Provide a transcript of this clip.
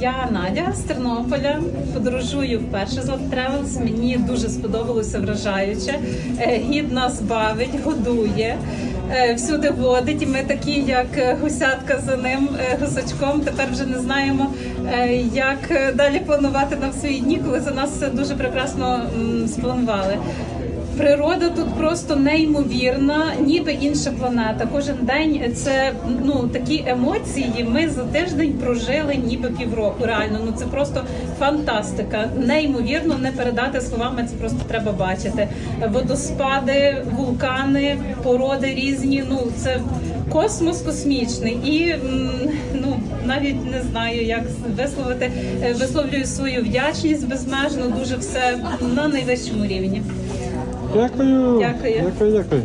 Я Надя з Тернополя. Подорожую вперше з Travels. Мені дуже сподобалося вражаюче. Е, Гід нас бавить, годує, е, всюди водить. І ми такі, як е, гусятка за ним, гусачком. Тепер вже не знаємо, як далі планувати нам свої дні, коли за нас все дуже прекрасно спланували. Природа тут просто неймовірна, ніби інша планета. Кожен день це ну такі емоції. Ми за тиждень прожили ніби півроку. Реально, ну це просто фантастика. Неймовірно, не передати словами. Це просто треба бачити. Водоспади, вулкани, породи різні. Ну це космос космічний, і ну навіть не знаю, як висловити. Е, Висловлюю свою вдячність безмежно. Дуже все на найвищому рівні. Дякую. Дякую. Дякую, дякую.